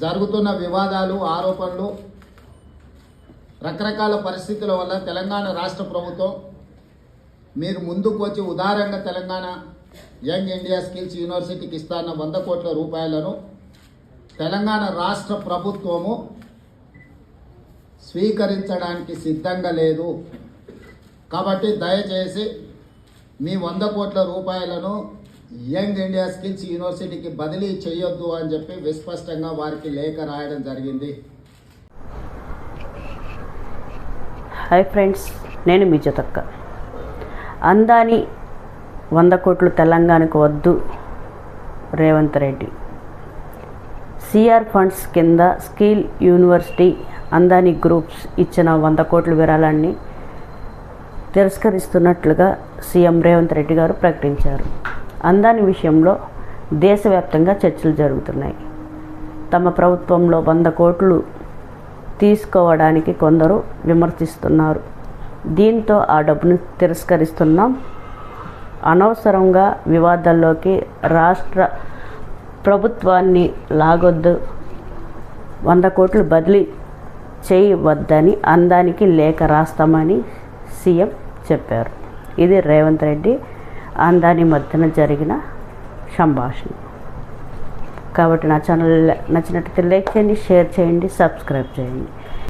జరుగుతున్న వివాదాలు ఆరోపణలు రకరకాల పరిస్థితుల వల్ల తెలంగాణ రాష్ట్ర ప్రభుత్వం మీరు ముందుకు వచ్చి ఉదారంగా తెలంగాణ యంగ్ ఇండియా స్కిల్స్ యూనివర్సిటీకి ఇస్తాన్న వంద కోట్ల రూపాయలను తెలంగాణ రాష్ట్ర ప్రభుత్వము స్వీకరించడానికి సిద్ధంగా లేదు. కాబట్టి దయచేసి మీ వంద కోట్ల రూపాయలను యంగ్ ఇండియా స్కిల్స్ యూనివర్సిటీకి బదిలీ చేయొద్దు అని చెప్పి విస్పష్టంగా వారికి లేఖ రాయడం జరిగింది. హాయ్ ఫ్రెండ్స్ నేను మీ జతక్క అందాని వంద కోట్లు తెలంగాణకు వద్దు రేవంత్ రెడ్డి. సిఆర్ ఫండ్స్ కింద స్కిల్ యూనివర్సిటీ అందాని గ్రూప్స్ ఇచ్చిన వంద కోట్ల విరాళాన్ని తిరస్కరిస్తున్నట్లుగా సీఎం రేవంత్ రెడ్డి గారు ప్రకటించారు. అందాని విషయంలో దేశవ్యాప్తంగా చర్చలు జరుగుతున్నాయి. తమ ప్రభుత్వంలో వంద కోట్లు తీసుకోవడానికి కొందరు విమర్శిస్తున్నారు. దీంతో ఆ డబ్బును తిరస్కరిస్తున్నాం. అనవసరంగా వివాదాల్లోకి రాష్ట్ర ప్రభుత్వాన్ని లాగొద్దు. వంద కోట్లు బదిలీ చేయవద్దని అందానికి లేఖ రాస్తామని సీఎం చెప్పారు. ఇది రేవంత్ రెడ్డి అందాని మధ్యన జరిగిన సంభాషణ. కాబట్టి నా ఛానల్ నచ్చినట్లయితే లైక్ చేయండి షేర్ చేయండి సబ్స్క్రైబ్ చేయండి.